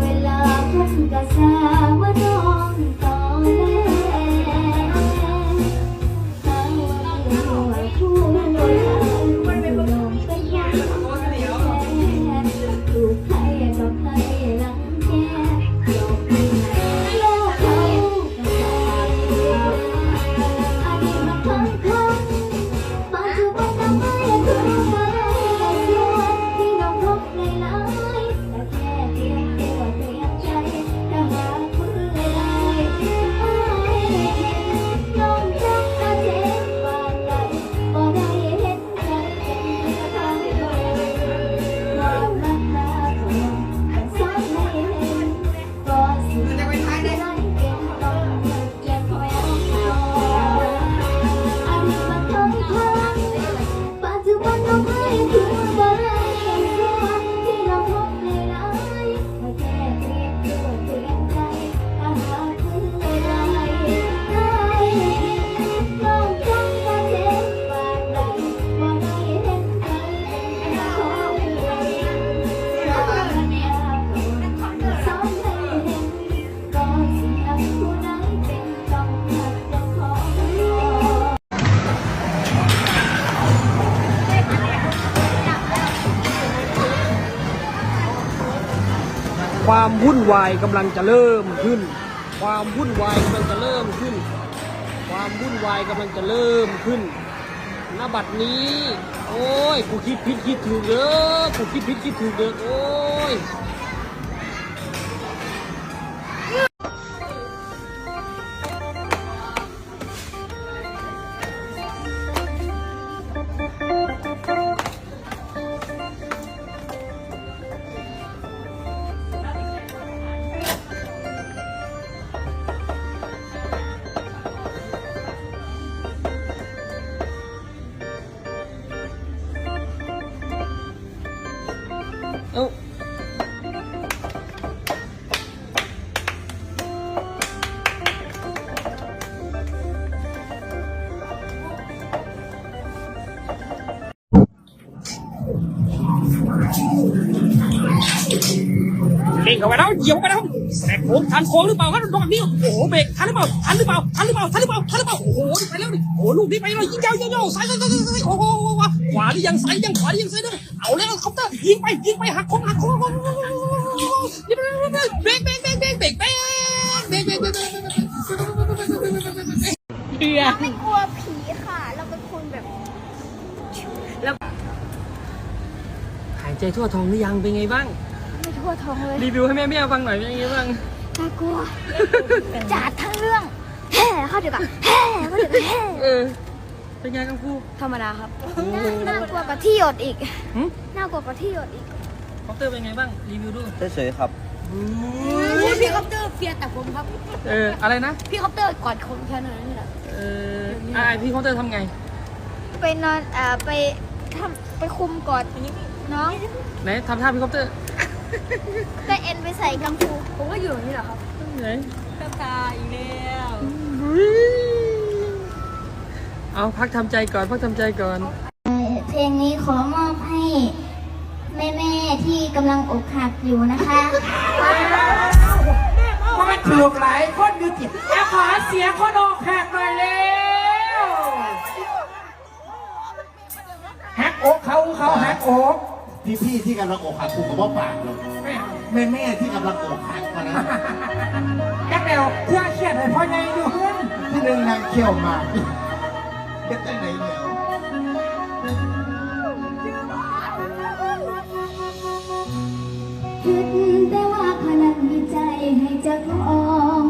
เวลาเพิ่นก็ทราว่าน้องต้อง ความวุ่นวายกำลังจะเริ่มขึ้น ความวุ่นวายกำลังจะเริ่มขึ้น ความวุ่นวายกำลังจะเริ่มขึ้นณบัดนี้ โอ้ย กูคิดผิดคิดถูกเด้อ กูคิดผิดคิดถูกเด้อ โอ้ย เอ้าเก่งเข้าไปแล้วเหยียบเข้าไปแล้วแต่โค้งทันโค้งหรือเปล่าครับโดนแบบนี้โอ้โหเบรกทันหรือเปล่าทันหรือเปล่าทันหรือเปล่าทันหรือเปล่าทันหรือเปล่าโอ้โห ไปแล้วดิโอ้ลูกนี้ไปเลยยิงยาวยาวยาวซ้ายซ้ายซ้ายซ้ายโอ้โหขวาหรือยังซ้ายยังขวาหรือยังซ้ายด้วยเอาแล้วคอปเตอร์ยิงไปยิงไปหักโค้งหักโค้งเบรกเบรกเบรกเบรกเบรกเบรกเบรกเบรกเบรกเบรกเบรกเบรกเบรกเราไม่กลัวผีค่ะ เราเป็นคนแบบหายใจทั่วท้องหรือยังเป็นไงบ้าง ไม่ทั่วท้องเลยรีวิวให้แม่แม่ฟังหน่อยเป็นไงบ้างน่ากลัวจัดทั้งเรื่อง แห่เข้าเดี๋ยวก่อนแห่เข้าเดี๋ยวก่อนแห่เออ เป็นไงกังฟูธรรมดาครับน่าน่ากลัวกว่าที่หยดอีกหึน่ากลัวกว่าที่หยดอีกคอปเตอร์เป็นไงบ้างรีวิวดูเฉยๆครับพี่คอปเตอร์เฟียแต่ผมครับ เอออะไรนะ พี่คอปเตอร์กอดคนแค่นั้นแหละเอออ่าพี่คอปเตอร์ทำไง ไปนอนอ่าไปทำไปคุมกอดน้องไหนทำท่าพี่คอปเตอร์ก็เอ็นไปใส่กังฟูผมก็อยู่อย่างนี้แหละครับไหนตาตาอีกแล้ว เอาพักทำใจก่อน พักทำใจก่อน เพลงนี้ขอมอบให้แม่ๆที่กำลังอกหักอยู่นะคะว่ามันถูกหลายคนอยู่จิเอาขอเสียงคนออกหักหน่อยเร็วหักอกเขาเขาหักอกพี่พี่ๆที่กำลังอกหักถูกกับว่าปากเลยแม่แม่ๆที่กำลังอกหักมานะแจ็คเดวเพื่อเครียดให้พ่อใหญ่ดูเพื่อ นึงนางเขี้ยวหมากเด็ดตั้งไหนเนี่ยคิดแต่ว่าพลังใจให้เจ้าของ